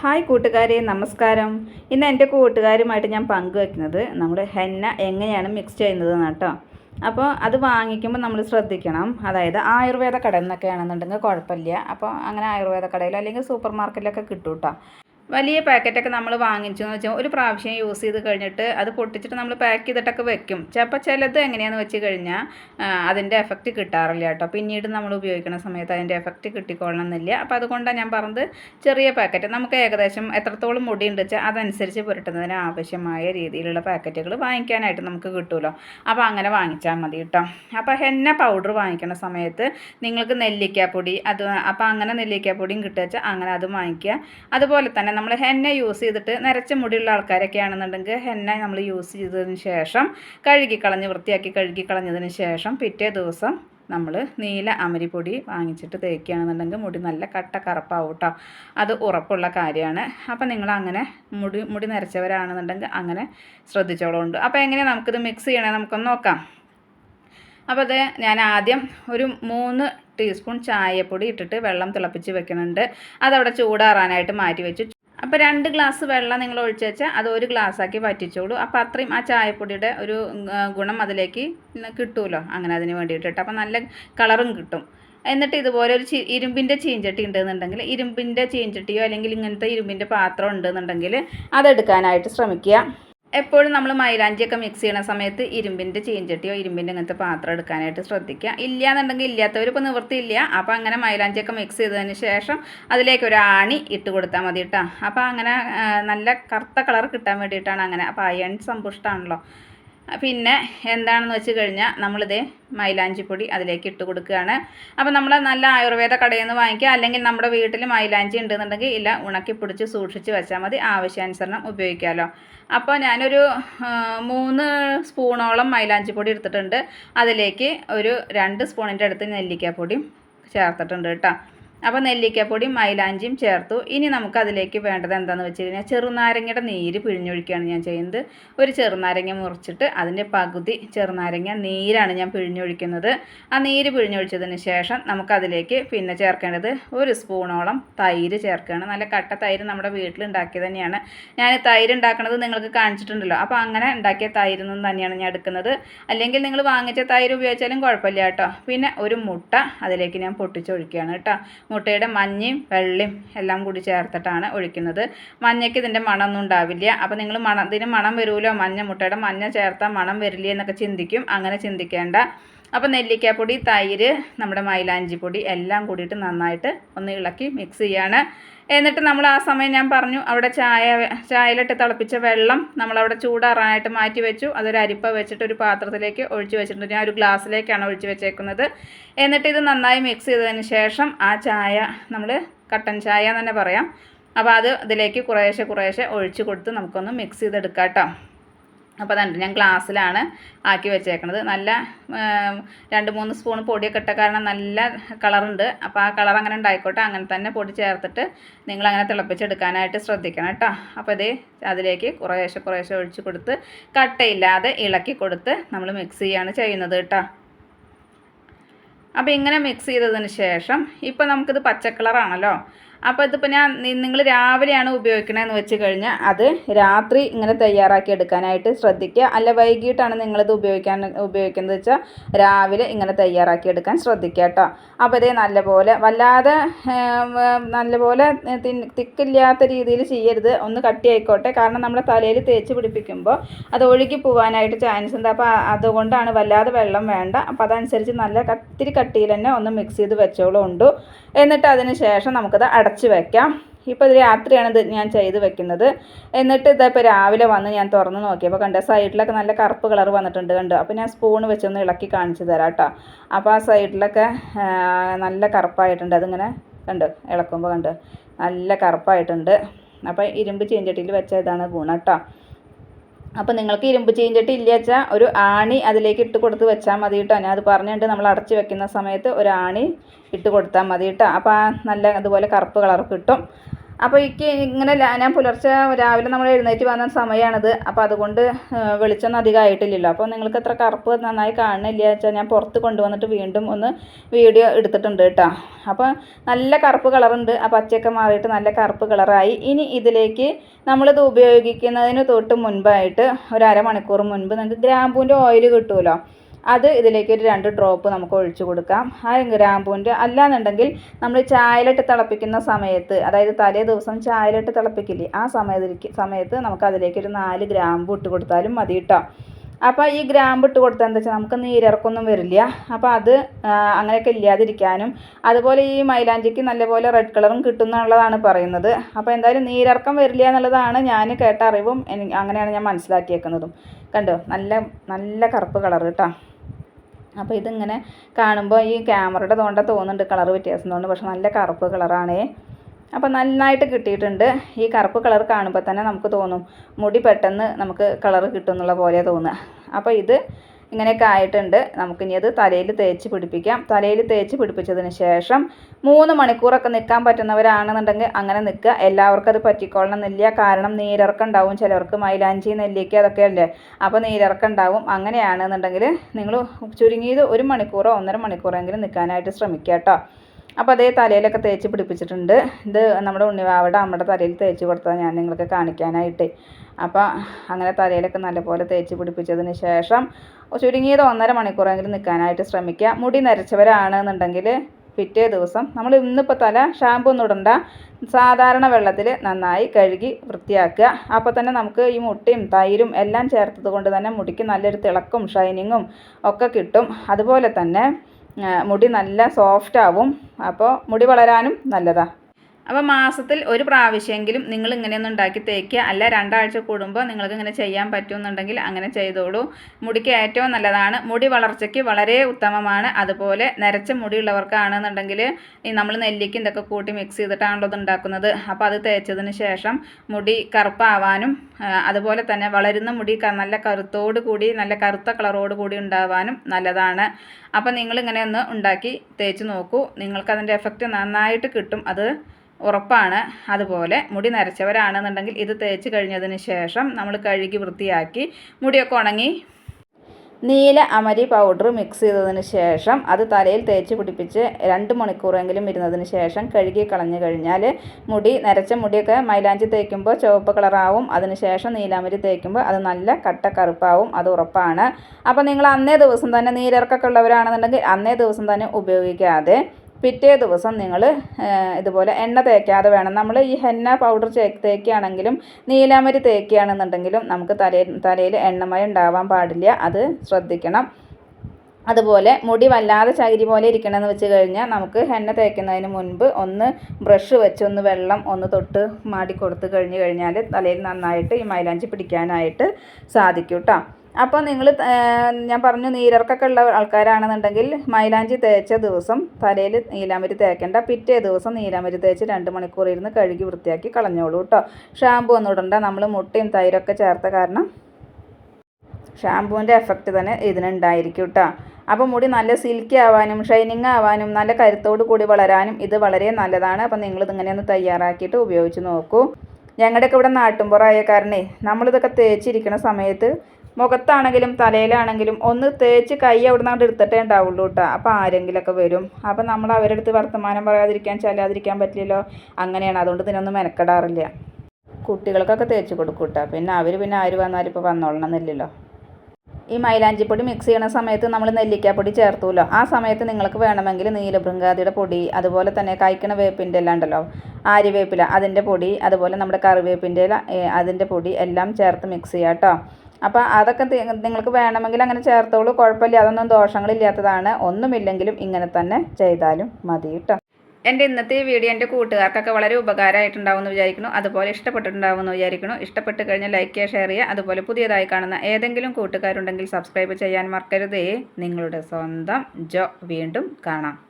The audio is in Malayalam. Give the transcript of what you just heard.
ഹായ് കൂട്ടുകാരെ നമസ്കാരം. ഇന്ന് എന്റെ കൂട്ടുകാരുമായിട്ട് ഞാൻ പങ്കുവെക്കുന്നത് നമ്മൾ ഹെന്ന എങ്ങനെയാണ് മിക്സ് ചെയ്യുന്നത് കേട്ടോ. അപ്പോൾ അത് വാങ്ങിക്കുമ്പോൾ നമ്മൾ ശ്രദ്ധിക്കണം. അതായത് ആയുർവേദ കടയിൽ നിന്നൊക്കെയാണെന്നുണ്ടെങ്കിൽ കുഴപ്പമില്ല. അപ്പോൾ അങ്ങനെ ആയുർവേദ കടയിലോ അല്ലെങ്കിൽ സൂപ്പർ മാർക്കറ്റിലൊക്കെ കിട്ടും കേട്ടോ. വലിയ പാക്കറ്റൊക്കെ നമ്മൾ വാങ്ങിച്ചു എന്ന് വെച്ചാൽ ഒരു പ്രാവശ്യം യൂസ് ചെയ്ത് കഴിഞ്ഞിട്ട് അത് പൊട്ടിച്ചിട്ട് നമ്മൾ പാക്ക് ചെയ്തിട്ടൊക്കെ വെക്കും. ചിലപ്പോൾ ചിലത് എങ്ങനെയാണെന്ന് വെച്ച് കഴിഞ്ഞാൽ അതിന്റെ എഫക്റ്റ് കിട്ടാറില്ല കേട്ടോ. പിന്നീട് നമ്മൾ ഉപയോഗിക്കുന്ന സമയത്ത് അതിന്റെ എഫക്റ്റ് കിട്ടിക്കൊള്ളണം എന്നില്ല അപ്പോൾ അതുകൊണ്ടാണ് ഞാൻ പറഞ്ഞത് ചെറിയ പാക്കറ്റ് നമുക്ക് ഏകദേശം എത്രത്തോളം മുടി ഉണ്ട് വെച്ചാൽ അതനുസരിച്ച് പുരട്ടുന്നതിന് ആവശ്യമായ രീതിയിലുള്ള പാക്കറ്റുകൾ വാങ്ങിക്കാനായിട്ട് നമുക്ക് കിട്ടുമല്ലോ അപ്പോൾ അങ്ങനെ വാങ്ങിച്ചാൽ മതി കേട്ടോ. അപ്പോൾ ഹെന്ന പൗഡർ വാങ്ങിക്കുന്ന സമയത്ത് നിങ്ങൾക്ക് നെല്ലിക്കാപ്പൊടി അത് അപ്പോൾ അങ്ങനെ നെല്ലിക്കാപ്പൊടിയും കിട്ടുക വെച്ചാൽ അങ്ങനെ അത് വാങ്ങിക്കുക. അതുപോലെ തന്നെ നമ്മൾ ഹെന്ന യൂസ് ചെയ്തിട്ട് നരച്ച മുടിയുള്ള ആൾക്കാരൊക്കെ ആണെന്നുണ്ടെങ്കിൽ ഹെന്ന നമ്മൾ യൂസ് ചെയ്തതിന് ശേഷം കഴുകിക്കളഞ്ഞ് വൃത്തിയാക്കി കഴുകിക്കളഞ്ഞതിന് ശേഷം പിറ്റേ ദിവസം നമ്മൾ നീല അമരിപ്പൊടി വാങ്ങിച്ചിട്ട് തേക്കുകയാണെന്നുണ്ടെങ്കിൽ മുടി നല്ല കട്ട കറുപ്പാവും കേട്ടോ അത് ഉറപ്പുള്ള കാര്യമാണ്. അപ്പം നിങ്ങൾ അങ്ങനെ മുടി മുടി നരച്ചവരാണെന്നുണ്ടെങ്കിൽ അങ്ങനെ ശ്രദ്ധിച്ചോളുണ്ട് അപ്പോൾ എങ്ങനെയാണ് നമുക്കിത് മിക്സ് ചെയ്യണേ? നമുക്കൊന്ന് നോക്കാം. അപ്പോൾ അത് ഞാൻ ആദ്യം ഒരു മൂന്ന് ടീസ്പൂൺ ചായപ്പൊടി ഇട്ടിട്ട് വെള്ളം തിളപ്പിച്ച് വെക്കുന്നുണ്ട് അതവിടെ ചൂടാറാനായിട്ട് മാറ്റി വെച്ചു. അപ്പോൾ രണ്ട് ഗ്ലാസ് വെള്ളം നിങ്ങൾ ഒഴിച്ച് വെച്ചാൽ അത് ഒരു ഗ്ലാസ്സാക്കി വറ്റിച്ചോളൂ. അപ്പോൾ അത്രയും ആ ചായപ്പൊടിയുടെ ഒരു ഗുണം അതിലേക്ക് കിട്ടുമല്ലോ അങ്ങനെ അതിന് വേണ്ടിയിട്ട് അപ്പോൾ നല്ല കളറും കിട്ടും. എന്നിട്ട് ഇതുപോലെ ഒരു ചീ ഇരുമ്പിന്റെ ചീഞ്ചട്ടി ഉണ്ടെന്നുണ്ടെങ്കിൽ ഇരുമ്പിന്റെ ചീഞ്ചട്ടിയോ അല്ലെങ്കിൽ ഇങ്ങനത്തെ ഇരുമ്പിന്റെ പാത്രം ഉണ്ടെന്നുണ്ടെങ്കിൽ അതെടുക്കാനായിട്ട് ശ്രമിക്കുക. എപ്പോഴും നമ്മൾ മൈലാഞ്ചിയൊക്കെ മിക്സ് ചെയ്യണ സമയത്ത് ഇരുമ്പിന്റെ ചീഞ്ചട്ടിയോ ഇരുമ്പിന്റെ അങ്ങനത്തെ പാത്രം എടുക്കാനായിട്ട് ശ്രദ്ധിക്കുക. ഇല്ല എന്നുണ്ടെങ്കിൽ ഇല്ലാത്തവർ ഇപ്പോൾ നിവൃത്തിയില്ല. അപ്പോൾ അങ്ങനെ മൈലാഞ്ചിയൊക്കെ മിക്സ് ചെയ്തതിന് ശേഷം അതിലേക്ക് ഒരു ആണി ഇട്ട് കൊടുത്താൽ മതി കേട്ടോ. അപ്പോൾ അങ്ങനെ നല്ല കറുത്ത കളർ കിട്ടാൻ വേണ്ടിയിട്ടാണ് അങ്ങനെ അപ്പോൾ അയൺ സമ്പുഷ്ടമാണല്ലോ പിന്നെ എന്താണെന്ന് വെച്ച് കഴിഞ്ഞാൽ നമ്മളിത് മൈലാഞ്ചിപ്പൊടി അതിലേക്ക് ഇട്ട് കൊടുക്കുകയാണ്. അപ്പോൾ നമ്മൾ നല്ല ആയുർവേദ കടയിൽ നിന്ന് വാങ്ങിക്കുക. അല്ലെങ്കിൽ നമ്മുടെ വീട്ടിൽ മൈലാഞ്ചി ഉണ്ടെന്നുണ്ടെങ്കിൽ ഇല്ല ഉണക്കി പിടിച്ച് സൂക്ഷിച്ച് വെച്ചാൽ മതി. ആവശ്യാനുസരണം ഉപയോഗിക്കാമല്ലോ അപ്പോൾ ഞാനൊരു മൂന്ന് സ്പൂണോളം മൈലാഞ്ചിപ്പൊടി എടുത്തിട്ടുണ്ട്. അതിലേക്ക് ഒരു രണ്ട് സ്പൂണിന്റെ അടുത്ത് നെല്ലിക്കാപ്പൊടിയും ചേർത്തിട്ടുണ്ട് കേട്ടോ. അപ്പോൾ നെല്ലിക്കപ്പൊടിയും മൈലാഞ്ചിയും ചേർത്തു. ഇനി നമുക്ക് അതിലേക്ക് വേണ്ടത് എന്താണെന്ന് വെച്ച് കഴിഞ്ഞാൽ ചെറുനാരങ്ങയുടെ നീര് പിഴിഞ്ഞൊഴിക്കുകയാണ് ഞാൻ ചെയ്യുന്നത്. ഒരു ചെറുനാരങ്ങ മുറിച്ചിട്ട് അതിന്റെ പകുതി ചെറുനാരങ്ങ നീരാണ് ഞാൻ പിഴിഞ്ഞൊഴിക്കുന്നത്. ആ നീര് പിഴിഞ്ഞൊഴിച്ചതിന് ശേഷം നമുക്കതിലേക്ക് പിന്നെ ചേർക്കേണ്ടത് ഒരു സ്പൂണോളം തൈര് ചേർക്കുകയാണ്. നല്ല കട്ട തൈര് നമ്മുടെ വീട്ടിലുണ്ടാക്കിയത് തന്നെയാണ്. ഞാൻ തൈര് ഉണ്ടാക്കുന്നത് നിങ്ങൾക്ക് കാണിച്ചിട്ടുണ്ടല്ലോ. അപ്പോൾ അങ്ങനെ ഉണ്ടാക്കിയ തൈരിൽ നിന്ന് തന്നെയാണ് ഞാൻ എടുക്കുന്നത്. അല്ലെങ്കിൽ നിങ്ങൾ വാങ്ങിച്ച തൈര് ഉപയോഗിച്ചാലും കുഴപ്പമില്ല കേട്ടോ. പിന്നെ ഒരു മുട്ട അതിലേക്ക് ഞാൻ പൊട്ടിച്ചൊഴിക്കുകയാണ് കേട്ടോ. മുട്ടയുടെ മഞ്ഞയും വെള്ളയും എല്ലാം കൂടി ചേർത്തിട്ടാണ് ഒഴിക്കുന്നത്. മഞ്ഞയ്ക്ക് ഇതിന്റെ മണമൊന്നും ഉണ്ടാവില്ല. അപ്പോൾ നിങ്ങൾ മണം ഇതിന് മണം വരുമല്ലോ മഞ്ഞ മുട്ടയുടെ മഞ്ഞ ചേർത്താൽ മണം വരില്ലേ എന്നൊക്കെ ചിന്തിക്കും. അങ്ങനെ ചിന്തിക്കേണ്ട. അപ്പോൾ നെല്ലിക്കാപ്പൊടി തൈര് നമ്മുടെ മൈലാഞ്ചി പൊടി എല്ലാം കൂടിയിട്ട് നന്നായിട്ട് ഒന്ന് ഇളക്കി മിക്സ് ചെയ്യാണ്. എന്നിട്ട് നമ്മൾ ആ സമയം ഞാൻ പറഞ്ഞു അവിടെ ചായ ചായയിലിട്ട് തിളപ്പിച്ച വെള്ളം നമ്മളവിടെ ചൂടാറാനായിട്ട് മാറ്റി വെച്ചു. അതൊരു അരിപ്പ വെച്ചിട്ട് ഒരു പാത്രത്തിലേക്ക് ഒഴിച്ച് വെച്ചിട്ടുണ്ട്. ഞാൻ ഒരു ഗ്ലാസ്സിലേക്കാണ് ഒഴിച്ച് വെച്ചേക്കുന്നത്. എന്നിട്ട് ഇത് നന്നായി മിക്സ് ചെയ്തതിന് ശേഷം ആ ചായ നമ്മൾ കട്ടൻ ചായ എന്ന് തന്നെ പറയാം. അപ്പോൾ അത് ഇതിലേക്ക് കുറേശ്ശെ കുറേശ്ശെ ഒഴിച്ച് കൊടുത്ത് നമുക്കൊന്ന് മിക്സ് ചെയ്തെടുക്കാം കേട്ടോ. അപ്പോൾ അതുണ്ട് ഞാൻ ഗ്ലാസ്സിലാണ് ആക്കി വെച്ചേക്കണത്. നല്ല രണ്ട് മൂന്ന് സ്പൂൺ പൊടിയൊക്കെ ഇട്ട കാരണം നല്ല കളറുണ്ട്. അപ്പോൾ ആ കളർ അങ്ങനെ ഉണ്ടായിക്കോട്ടെ. അങ്ങനെ തന്നെ പൊടി ചേർത്തിട്ട് നിങ്ങൾ അങ്ങനെ തിളപ്പിച്ചെടുക്കാനായിട്ട് ശ്രദ്ധിക്കണം കേട്ടോ. അപ്പോൾ ഇതേ അതിലേക്ക് കുറേശ്ശെ കുറേശ്ശെ ഒഴിച്ച് കൊടുത്ത് കട്ടയില്ലാതെ ഇളക്കി കൊടുത്ത് നമ്മൾ മിക്സ് ചെയ്യാണ് ചെയ്യുന്നത് കേട്ടോ. അപ്പോൾ ഇങ്ങനെ മിക്സ് ചെയ്തതിന് ശേഷം ഇപ്പോൾ നമുക്കിത് പച്ചക്കളറാണല്ലോ. അപ്പോൾ ഇതിപ്പോൾ ഞാൻ നിങ്ങൾ രാവിലെയാണ് ഉപയോഗിക്കണമെന്ന് വെച്ച് കഴിഞ്ഞാൽ അത് രാത്രി ഇങ്ങനെ തയ്യാറാക്കി എടുക്കാനായിട്ട് ശ്രദ്ധിക്കുക അല്ല വൈകിട്ടാണ് നിങ്ങളിത് ഉപയോഗിക്കാൻ ഉപയോഗിക്കുന്നത് വെച്ചാൽ രാവിലെ ഇങ്ങനെ തയ്യാറാക്കി എടുക്കാൻ ശ്രദ്ധിക്കുക കേട്ടോ. അപ്പോൾ ഇതേ നല്ലപോലെ വല്ലാതെ നല്ലപോലെ തിക്കില്ലാത്ത രീതിയിൽ ചെയ്യരുത്. ഒന്ന് കട്ടിയായിക്കോട്ടെ. കാരണം നമ്മുടെ തലയിൽ തേച്ച് പിടിപ്പിക്കുമ്പോൾ അത് ഒഴുകി പോകാനായിട്ട് ചാൻസ് ഉണ്ട്. അപ്പോൾ അതുകൊണ്ടാണ് വല്ലാതെ വെള്ളം വേണ്ട. അപ്പോൾ അതനുസരിച്ച് നല്ല കത്തിരി കട്ടിയിൽ തന്നെ ഒന്ന് മിക്സ് ചെയ്ത് വെച്ചോളും ഉണ്ട്. എന്നിട്ട് അതിന് ശേഷം നമുക്കത് അടച്ച് വെക്കാം. ഇപ്പോൾ ഇത് രാത്രിയാണ് ഇത് ഞാൻ ചെയ്ത് വെക്കുന്നത്. എന്നിട്ട് ഇതിപ്പോൾ രാവിലെ വന്ന് ഞാൻ തുറന്ന് നോക്കിയപ്പോൾ കണ്ട സൈഡിലൊക്കെ നല്ല കറുപ്പ് കളർ വന്നിട്ടുണ്ട് കണ്ട്? അപ്പോൾ ഞാൻ സ്പൂൺ വെച്ചൊന്ന് ഇളക്കി കാണിച്ചു തരാം കേട്ടോ. അപ്പോൾ ആ സൈഡിലൊക്കെ നല്ല കറുപ്പായിട്ടുണ്ട്. അതിങ്ങനെ കണ്ട് ഇളക്കുമ്പോൾ കണ്ട് നല്ല കറുപ്പായിട്ടുണ്ട്. അപ്പോൾ ഇരുമ്പ് ചീഞ്ചട്ടിയിൽ വെച്ച ഇതാണ് ഗുണം കേട്ടോ. അപ്പോൾ നിങ്ങൾക്ക് ഇരുമ്പ് ചീഞ്ചട്ടി ഇല്ല വെച്ചാൽ ഒരു ആണി അതിലേക്ക് ഇട്ട് കൊടുത്ത് വെച്ചാൽ മതി കേട്ടോ ഞാൻ അത് പറഞ്ഞിട്ട് നമ്മൾ അടച്ച് വെക്കുന്ന സമയത്ത് ഒരു ആണി ഇട്ട് കൊടുത്താൽ മതി കേട്ടോ അപ്പോൾ ആ നല്ല അതുപോലെ കറുപ്പ് കളർ കിട്ടും. അപ്പോൾ എനിക്ക് ഇങ്ങനെ ഞാൻ പുലർച്ചെ രാവിലെ നമ്മൾ എഴുന്നേറ്റ് വന്ന സമയമാണത് അപ്പോൾ അതുകൊണ്ട് വെളിച്ചൊന്നും അധികം ആയിട്ടില്ലല്ലോ. അപ്പോൾ നിങ്ങൾക്ക് എത്ര കറുപ്പ് നന്നായി കാണുന്നില്ല വെച്ചാൽ ഞാൻ പുറത്ത് കൊണ്ടുവന്നിട്ട് വീണ്ടും ഒന്ന് വീഡിയോ എടുത്തിട്ടുണ്ട് കേട്ടോ. അപ്പോൾ നല്ല കറുപ്പ് കളറുണ്ട്. ആ പച്ചയൊക്കെ മാറിയിട്ട് നല്ല കറുപ്പ് കളറായി. ഇനി ഇതിലേക്ക് നമ്മളിത് ഉപയോഗിക്കുന്നതിന് തൊട്ട് മുൻപായിട്ട് ഒരു അരമണിക്കൂർ മുൻപ് നിങ്ങൾക്ക് ഗ്രാമ്പൂന്റെ ഓയിൽ കിട്ടുമല്ലോ അത് ഇതിലേക്ക് ഒരു രണ്ട് ഡ്രോപ്പ് നമുക്ക് ഒഴിച്ചു കൊടുക്കാം. ആ ഗ്രാമ്പൂവിന്റെ അല്ലാന്നുണ്ടെങ്കിൽ നമ്മൾ ചായലിട്ട് തിളപ്പിക്കുന്ന സമയത്ത് അതായത് തലേ ദിവസം ചായലിട്ട് തിളപ്പിക്കില്ലേ ആ സമയത്ത് സമയത്ത് നമുക്ക് അതിലേക്ക് ഒരു നാല് ഗ്രാമ്പു ഇട്ട് കൊടുത്താലും മതി കേട്ടോ അപ്പോൾ ഈ ഗ്രാമ്പ് ഇട്ട് കൊടുത്താൽ എന്താ വെച്ചാൽ നമുക്ക് നീരിറക്കൊന്നും വരില്ല. അപ്പോൾ അത് അങ്ങനെയൊക്കെ ഇല്ലാതിരിക്കാനും അതുപോലെ ഈ മൈലാഞ്ചിക്ക് നല്ലപോലെ റെഡ് കളറും കിട്ടും എന്നുള്ളതാണ് പറയുന്നത്. അപ്പോൾ എന്തായാലും നീരിറക്കം വരില്ല എന്നുള്ളതാണ് ഞാൻ കേട്ട അറിവും അങ്ങനെയാണ് ഞാൻ മനസ്സിലാക്കിയേക്കുന്നതും. കണ്ടോ? നല്ല നല്ല കറുപ്പ് കളർ കേട്ടോ അപ്പോൾ ഇതിങ്ങനെ കാണുമ്പോൾ ഈ ക്യാമറയുടെ തോണ്ട തോന്നുന്നുണ്ട് കളർ വ്യത്യാസം തോന്നുന്നു പക്ഷെ നല്ല കറുപ്പ് കളറാണേ അപ്പോൾ നന്നായിട്ട് കിട്ടിയിട്ടുണ്ട്. ഈ കറുപ്പ് കളർ കാണുമ്പോൾ തന്നെ നമുക്ക് തോന്നും മുടി പെട്ടെന്ന് നമുക്ക് കളർ കിട്ടും എന്നുള്ള പോലെ തോന്നുക. അപ്പോൾ ഇത് ഇങ്ങനെയൊക്കെ ആയിട്ടുണ്ട്. നമുക്കിനി അത് തലയിൽ തേച്ച് പിടിപ്പിക്കാം. തലയിൽ തേച്ച് പിടിപ്പിച്ചതിന് ശേഷം മൂന്ന് മണിക്കൂറൊക്കെ നിൽക്കാൻ പറ്റുന്നവരാണെന്നുണ്ടെങ്കിൽ അങ്ങനെ നിൽക്കുക. എല്ലാവർക്കും അത് പറ്റിക്കൊള്ളണം എന്നില്ല കാരണം നീരിറക്കം ഉണ്ടാവും ചിലർക്ക് മൈലാഞ്ചി നെല്ലിക്ക അതൊക്കെ അല്ലേ? അപ്പോൾ നീരിറക്കം ഉണ്ടാവും. അങ്ങനെയാണെന്നുണ്ടെങ്കിൽ നിങ്ങൾ ചുരുങ്ങിയത് ഒരു മണിക്കൂറോ ഒന്നര മണിക്കൂറെങ്കിലും നിൽക്കാനായിട്ട് ശ്രമിക്കുക കേട്ടോ. അപ്പോൾ അതേ തലയിലൊക്കെ തേച്ച് പിടിപ്പിച്ചിട്ടുണ്ട്. ഇത് നമ്മുടെ ഉണ്ണിവാവയുടെ അമ്മയുടെ തലയിൽ തേച്ച് കൊടുത്തത് ഞാൻ നിങ്ങൾക്ക് കാണിക്കാനായിട്ട്. അപ്പോൾ അങ്ങനെ തലയിലൊക്കെ നല്ലപോലെ തേച്ച് പിടിപ്പിച്ചതിന് ശേഷം ചുരുങ്ങിയത് ഒന്നര മണിക്കൂറെങ്കിലും നിൽക്കാനായിട്ട് ശ്രമിക്കുക. മുടി നരച്ചവരാണെന്നുണ്ടെങ്കിൽ പിറ്റേ ദിവസം നമ്മൾ ഇന്നിപ്പോൾ തല ഷാമ്പു ഒന്നും ഇടണ്ട. സാധാരണ വെള്ളത്തിൽ നന്നായി കഴുകി വൃത്തിയാക്കുക. അപ്പോൾ തന്നെ നമുക്ക് ഈ മുട്ടയും തൈരും എല്ലാം ചേർത്തത് കൊണ്ട് തന്നെ മുടിക്ക് നല്ലൊരു തിളക്കും ഷൈനിങ്ങും ഒക്കെ കിട്ടും. അതുപോലെ തന്നെ മുടി നല്ല സോഫ്റ്റ് ആവും. അപ്പോൾ മുടി വളരാനും നല്ലതാണ് അപ്പോൾ മാസത്തിൽ ഒരു പ്രാവശ്യമെങ്കിലും നിങ്ങൾ ഇങ്ങനെയൊന്നും ഉണ്ടാക്കി തേക്കുക. അല്ല രണ്ടാഴ്ച കൂടുമ്പോൾ നിങ്ങൾക്ക് ഇങ്ങനെ ചെയ്യാൻ പറ്റുമെന്നുണ്ടെങ്കിൽ അങ്ങനെ ചെയ്തോളൂ. മുടിക്ക് ഏറ്റവും നല്ലതാണ്. മുടി വളർച്ചയ്ക്ക് വളരെ ഉത്തമമാണ്. അതുപോലെ നരച്ച മുടിയുള്ളവർക്കാണെന്നുണ്ടെങ്കിൽ ഈ നമ്മൾ നെല്ലിക്കും ഇതൊക്കെ കൂട്ടി മിക്സ് ചെയ്തിട്ടാണല്ലോ ഇത് ഉണ്ടാക്കുന്നത്. അപ്പോൾ അത് തേച്ചതിന് ശേഷം മുടി കറുപ്പാവാനും അതുപോലെ തന്നെ വളരുന്ന മുടി നല്ല കറുത്തോട് കൂടി നല്ല കറുത്ത കളറോട് കൂടി ഉണ്ടാവാനും നല്ലതാണ്. അപ്പോൾ നിങ്ങളിങ്ങനെ ഒന്ന് ഉണ്ടാക്കി തേച്ച് നോക്കൂ. നിങ്ങൾക്കതിന്റെ എഫക്റ്റ് നന്നായിട്ട് കിട്ടും. അത് ഉറപ്പാണ്. അതുപോലെ മുടി നരച്ചവരാണെന്നുണ്ടെങ്കിൽ ഇത് തേച്ച് കഴിഞ്ഞതിന് ശേഷം നമ്മൾ കഴുകി വൃത്തിയാക്കി മുടിയൊക്കെ ഉണങ്ങി നീല അമരി പൗഡർ മിക്സ് ചെയ്തതിന് ശേഷം അത് തലയിൽ തേച്ച് പിടിപ്പിച്ച് രണ്ട് മണിക്കൂറെങ്കിലും ഇരുന്നതിന് ശേഷം കഴുകി കളഞ്ഞു കഴിഞ്ഞാൽ മുടി നരച്ച മുടിയൊക്കെ മൈലാഞ്ചി തേക്കുമ്പോൾ ചുവപ്പ് കളറാവും. അതിന് ശേഷം നീലാമരി തേക്കുമ്പോൾ അത് നല്ല കട്ട കറുപ്പാവും. അത് ഉറപ്പാണ്. അപ്പോൾ നിങ്ങൾ അന്നേ ദിവസം തന്നെ നീരിറക്കൊക്കെ ഉള്ളവരാണെന്നുണ്ടെങ്കിൽ അന്നേ ദിവസം തന്നെ ഉപയോഗിക്കാതെ പിറ്റേ ദിവസം നിങ്ങൾ ഇതുപോലെ എണ്ണ തേക്കാതെ വേണം. നമ്മൾ ഈ ഹെന്ന പൗഡർ തേക്കുകയാണെങ്കിലും നീലാമരി തേക്കുകയാണെന്നുണ്ടെങ്കിലും നമുക്ക് തലയിൽ തലയിൽ എണ്ണമയം ഉണ്ടാവാൻ പാടില്ല. അത് ശ്രദ്ധിക്കണം. അതുപോലെ മുടി വല്ലാതെ ചകിരി പോലെ ഇരിക്കണമെന്ന് വെച്ച് കഴിഞ്ഞാൽ നമുക്ക് എണ്ണ തേക്കുന്നതിന് മുൻപ് ഒന്ന് ബ്രഷ് വെച്ച് ഒന്ന് വെള്ളം ഒന്ന് തൊട്ട് മാടി കൊടുത്ത് കഴിഞ്ഞ് കഴിഞ്ഞാൽ തലയിൽ നന്നായിട്ട് ഈ മൈലാഞ്ചി പിടിക്കാനായിട്ട് സാധിക്കും കേട്ടോ അപ്പോൾ നിങ്ങൾ ഞാൻ പറഞ്ഞു നീരിറക്കൊക്കെ ഉള്ള ആൾക്കാരാണെന്നുണ്ടെങ്കിൽ മൈലാഞ്ചി തേച്ച ദിവസം തലയിൽ നീലാമരി തേക്കേണ്ട. പിറ്റേ ദിവസം നീലാമരി തേച്ച് രണ്ട് മണിക്കൂർ ഇരുന്ന് കഴുകി വൃത്തിയാക്കി കളഞ്ഞോളൂ കേട്ടോ. ഷാമ്പു ഒന്നും ഇടണ്ട. നമ്മൾ മുട്ടയും തൈരൊക്കെ ചേർത്ത കാരണം ഷാമ്പുവിന്റെ എഫക്റ്റ് തന്നെ ഇതിനുണ്ടായിരിക്കും കേട്ടോ. അപ്പോൾ മുടി നല്ല സിൽക്കി ആവാനും ഷൈനിങ് ആവാനും നല്ല കരുത്തോട് കൂടി വളരാനും ഇത് വളരെ നല്ലതാണ്. അപ്പോൾ നിങ്ങളിത് ഇങ്ങനെ ഒന്ന് തയ്യാറാക്കിയിട്ട് ഉപയോഗിച്ച് നോക്കൂ. ഞങ്ങളുടെയൊക്കെ ഇവിടെ നാട്ടുമ്പുറമായ കാരണേ നമ്മളിതൊക്കെ തേച്ചിരിക്കുന്ന സമയത്ത് മുഖത്താണെങ്കിലും തലയിലാണെങ്കിലും ഒന്ന് തേച്ച് കൈ അവിടെ നിന്നാണ്ട് എടുത്തിട്ടേ ഉണ്ടാവുള്ളൂ കേട്ടോ അപ്പോൾ ആരെങ്കിലുമൊക്കെ വരും. അപ്പോൾ നമ്മൾ അവരുടെ അടുത്ത് വർത്തമാനം പറയാതിരിക്കാൻ ചെല്ലാതിരിക്കാൻ പറ്റില്ലല്ലോ? അങ്ങനെയാണ്. അതുകൊണ്ട് ഇതിനൊന്നും മെനക്കെടാറില്ല. കുട്ടികൾക്കൊക്കെ തേച്ച് കൊടുക്കും കേട്ടോ പിന്നെ അവർ പിന്നെ ആര് വന്നാലും ഇപ്പോൾ വന്നോളണം എന്നില്ലല്ലോ. ഈ മൈലാഞ്ചിപ്പൊടി മിക്സ് ചെയ്യണ സമയത്ത് നമ്മൾ നെല്ലിക്കാപ്പൊടി ചേർത്തുമല്ലോ ആ സമയത്ത് നിങ്ങൾക്ക് വേണമെങ്കിൽ നീലഭൃങ്കാതിയുടെ പൊടി അതുപോലെ തന്നെ കായ്ക്കണ വേപ്പിന്റെ എല്ലാം ഉണ്ടല്ലോ? ആര്യവേപ്പില അതിന്റെ പൊടി അതുപോലെ നമ്മുടെ കറിവേപ്പിന്റെ അതിന്റെ പൊടി എല്ലാം ചേർത്ത് മിക്സ് ചെയ്യാം കേട്ടോ അപ്പോൾ അതൊക്കെ നിങ്ങൾക്ക് വേണമെങ്കിൽ അങ്ങനെ ചേർത്തോളൂ കുഴപ്പമില്ല. അതൊന്നും ദോഷങ്ങളില്ലാത്തതാണ്. ഒന്നുമില്ലെങ്കിലും ഇങ്ങനെ തന്നെ ചെയ്താലും മതി കേട്ടോ. എന്റെ ഇന്നത്തെ ഈ വീഡിയോ എന്റെ കൂട്ടുകാർക്കൊക്കെ വളരെ ഉപകാരമായിട്ടുണ്ടാവും എന്ന് വിചാരിക്കുന്നു. അതുപോലെ ഇഷ്ടപ്പെട്ടിട്ടുണ്ടാവും എന്ന് വിചാരിക്കുന്നു. ഇഷ്ടപ്പെട്ട് കഴിഞ്ഞാൽ ലൈക്ക് ചെയ്യുക ഷെയർ ചെയ്യുക. അതുപോലെ പുതിയതായി കാണുന്ന ഏതെങ്കിലും കൂട്ടുകാരുണ്ടെങ്കിൽ സബ്സ്ക്രൈബ് ചെയ്യാൻ മറക്കരുതേ. നിങ്ങളുടെ സ്വന്തം ജോ. വീണ്ടും കാണാം.